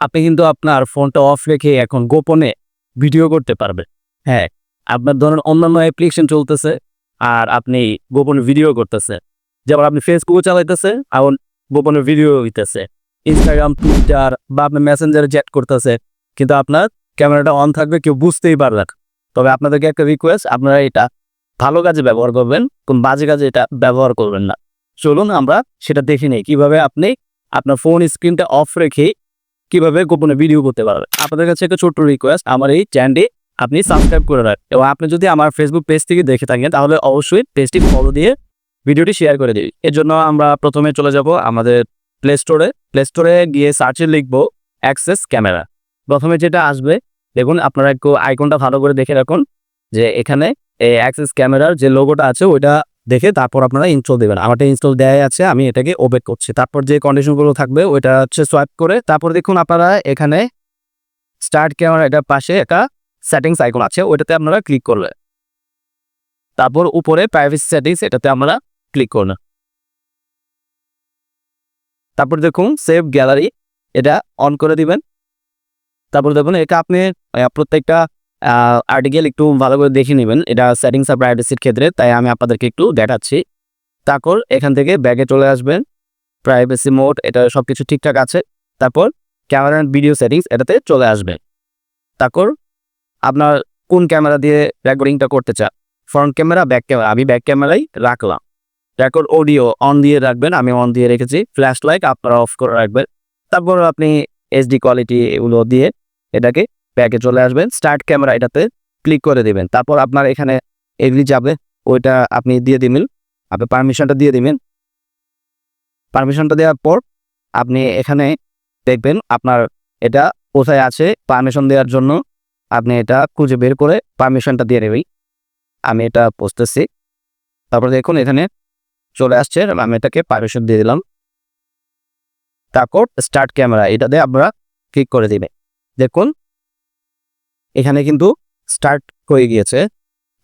আপনি কিন্তু আপনার ফোনটা অফ রেখে এখন গোপনে ভিডিও করতে পারবেন। হ্যাঁ আপনার ধরেন অন্যান্য অ্যাপ্লিকেশন চলতেছে আর আপনি গোপনে ভিডিও করতেছে। যেমন আপনি ফেসবুকও চালাইতেছে এখন গোপনে ভিডিও হইতেছে ইনস্টাগ্রাম টুইটার বা আপনি মেসেঞ্জারে চ্যাট করতেছে। কিন্তু আপনার ক্যামেরাটা অন থাকবে, কেউ বুঝতেই পারবে না। তবে আপনাদেরকে একটা রিকোয়েস্ট আপনারা এটা ভালো কাজে ব্যবহার করবেন, কোন বাজে কাজে এটা ব্যবহার করবেন না। চলুন আমরা সেটা দেখে নিই। কীভাবে আপনি আপনার ফোন স্ক্রিনটা অফ রেখে কীভাবে গোপনে ভিডিও করতে পারবেন? আপনাদের কাছে একটা ছোট্ট রিকোয়েস্ট আমার এই চ্যানেলটি আপনি সাবস্ক্রাইব করে রাখেন এবং আপনি যদি আমার ফেসবুক পেজ থেকে দেখে থাকেন, তাহলে অবশ্যই পেজটি ফলো দিয়ে ভিডিওটি শেয়ার করে দিই এর জন্য আমরা প্রথমে চলে যাব আমাদের প্লে স্টোরে প্লে স্টোরে গিয়ে সার্চে লিখব অ্যাক্সেস ক্যামেরা প্রথমে যেটা আসবে, দেখুন, আপনারা একটু আইকনটা ভালো করে দেখে রাখুন যে এখানে এই অ্যাক্সেস ক্যামেরার যে লোগোটা আছে, ওইটা দেখে তারপর আপনারা ইনস্টল দেবেন। আমারটা ইনস্টল দেওয়াই আছে, আমি এটাকে ওপেন করছি। তারপর যে কন্ডিশনগুলো থাকবে, ওইটা হচ্ছে সোয়াইপ করে তারপর দেখুন আপনারা এখানে স্টার্ট ক্যামেরা এটার পাশে একটা সেটিংস আইকন আছে, ওইটাতে আপনারা ক্লিক করবে তারপর উপরে প্রাইভেসি সেটিংস এটাতে আমরা ক্লিক করবেন তারপর দেখুন সেভ গ্যালারি এটা অন করে দিবেন। তারপর দেখুন, এটা আপনি প্রত্যেকটা আর্টিকেল একটু ভালো করে দেখে নেবেন। এটা সেটিংস আর প্রাইভেসির ক্ষেত্রে, তাই আমি আপনাদেরকে একটু দেখাচ্ছি। তারপর এখান থেকে ব্যাগে চলে আসবেন। প্রাইভেসি মোড এটা সব কিছু ঠিকঠাক আছে। তারপর ক্যামেরা অ্যান্ড ভিডিও সেটিংস এটাতে চলে আসবে। তারপর আপনার কোন ক্যামেরা দিয়ে রেকর্ডিংটা করতে চান? ফ্রন্ট ক্যামেরা ব্যাক ক্যামেরা আমি ব্যাক ক্যামেরাই রাখলাম। রেকর্ড অডিও অন দিয়ে রাখবেন, আমি অন দিয়ে রেখেছি। ফ্ল্যাশ লাইট আপনারা অফ করে রাখবেন। তারপর আপনি এইচডি কোয়ালিটি এগুলো দিয়ে এটাকে ব্যাকে চলে আসবেন স্টার্ট ক্যামেরা এটাতে ক্লিক করে দিবেন। তারপর আপনার এখানে এগ্রি যাবে ওইটা আপনি দিয়ে দিবেন। আপনি পারমিশনটা দিয়ে দিবেন। পারমিশনটা দেওয়ার পর আপনি এখানে দেখবেন আপনার এটা কোথায় আছে পারমিশন দেওয়ার জন্য আপনি এটা খুঁজে বের করে পারমিশনটা দিয়ে নেবেন। আমি এটা বুঝতেছি তারপর দেখুন এখানে চলে আসছে, আমি এটাকে পারমিশন দিয়ে দিলাম। তারপর স্টার্ট ক্যামেরা এটাতে আপনারা ক্লিক করে দিবেন। দেখুন এখানে কিন্তু স্টার্ট হয়ে গিয়েছে।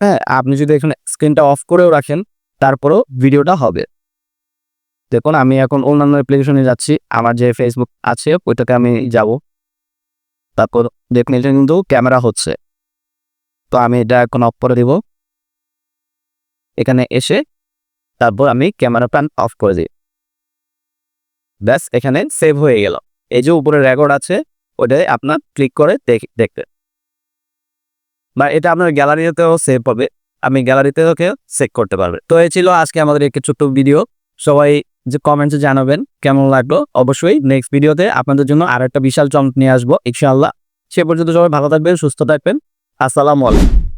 হ্যাঁ আপনি যদি এখানে স্ক্রিনটা অফ করেও রাখেন, তারপরও ভিডিওটা হবে। দেখুন, আমি এখন অন্যান্য অ্যাপ্লিকেশনে যাচ্ছি। আমার যে ফেসবুক আছে, ওইটাতে আমি যাব। তারপর দেখুন এটা কিন্তু ক্যামেরা হচ্ছে। তো আমি এটা এখন অফ করে দিব। এখানে এসে তারপর আমি ক্যামেরা প্যান অফ করে দিই। ব্যাস, এখানে সেভ হয়ে গেল। এই যে উপরে রেকর্ড আছে ওটাই আপনার ক্লিক করে দেখ- দেখতে। বা এটা আপনার গ্যালারিতেও সেভ হবে। আপনি গ্যালারিতেও চেক করতে পারবে তো এই ছিল আজকে আমাদের একটি ছোট্ট ভিডিও সবাই যে কমেন্টে জানাবেন কেমন লাগল অবশ্যই নেক্সট ভিডিওতে আপনাদের জন্য আর একটা বিশাল চমক নিয়ে আসব, ইনশাআল্লাহ। সে পর্যন্ত সবাই ভালো থাকবেন, সুস্থ থাকবেন। আসসালামু আলাইকুম।